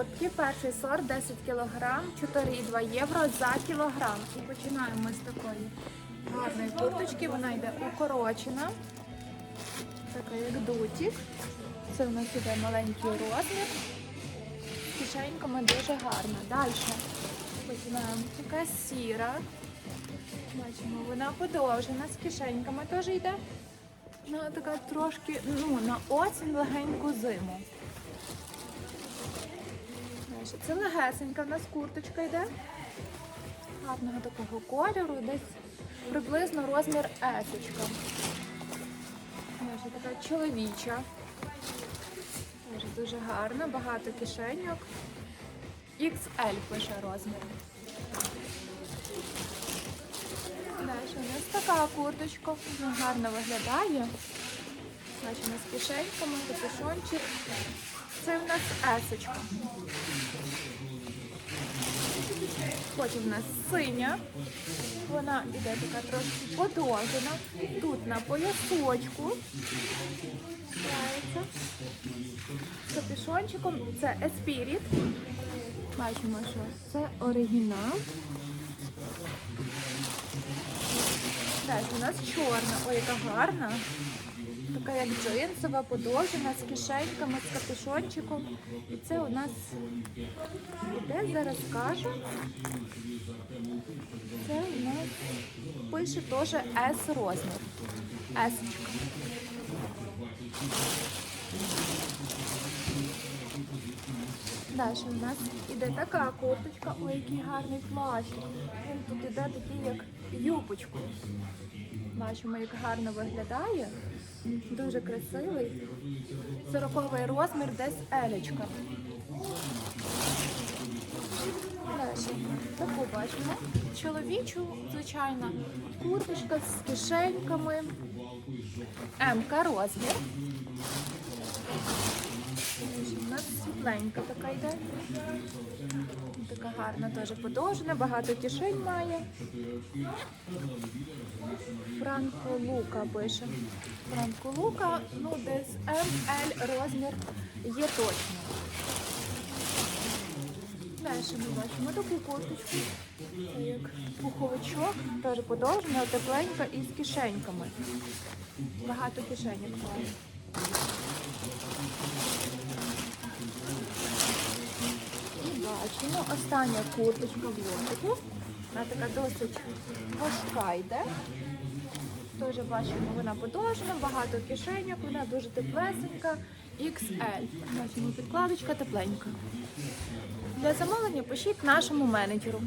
Куртки перший сорт 10 кг, 4,2 євро за кілограм. І починаємо ми з такої гарної курточки. Вона йде укорочена. Така як дутік. Це в нас іде маленький розмір. Кишеньками дуже гарна. Далі починаємо. Така сіра. Бачимо, вона подовжена, з кишеньками теж йде. Ну, така трошки, ну, на осінь легеньку зиму. Дальше. Це легесенька в нас курточка йде. Гарного такого кольору, десь приблизно розмір есочка. Така чоловіча. Теж дуже гарна, багато кишеньок. XL пише розмір. Далі у нас така курточка, вона гарно виглядає. Бачимо з кишеньками, капюшончик. Це в нас есочка. Потім в нас синя. Вона іде така трошки подовжена. Тут на поясочку. З капюшончиком це Еспіріт. Бачимо, що це оригінал. Далі у нас чорна, ой, яка гарна. Така як джинсова, подовжена, з кишеньками, з капюшончиком. І це у нас іде, зараз скажу. Це у нас пише теж S розмір. S. Далі у нас іде така курточка, ой, який гарний плащик. Він тут іде такий, як юбочкою. Бачимо, як гарно виглядає. Дуже красивий. Сороковий розмір, десь елечка. Далі таку. Чоловічу, звичайно, курточка з кишеньками. МК розмір. Світленька така йде. Така гарна, теж подовжена, багато кишень має. Франко Лука пише. Франко Лука, ну десь МЛ розмір є точно. Далі ми бачимо таку курточку, як пуховичок, теж подовжена, тепленька і з кишеньками. Багато кишеньок має. Бачимо остання курточка в лотику. Вона така досить важка йде. Теж бачимо, вона подовжена, багато кишеньок, вона дуже теплесенька. XL. Бачимо, підкладочка тепленька. Для замовлення пишіть нашому менеджеру.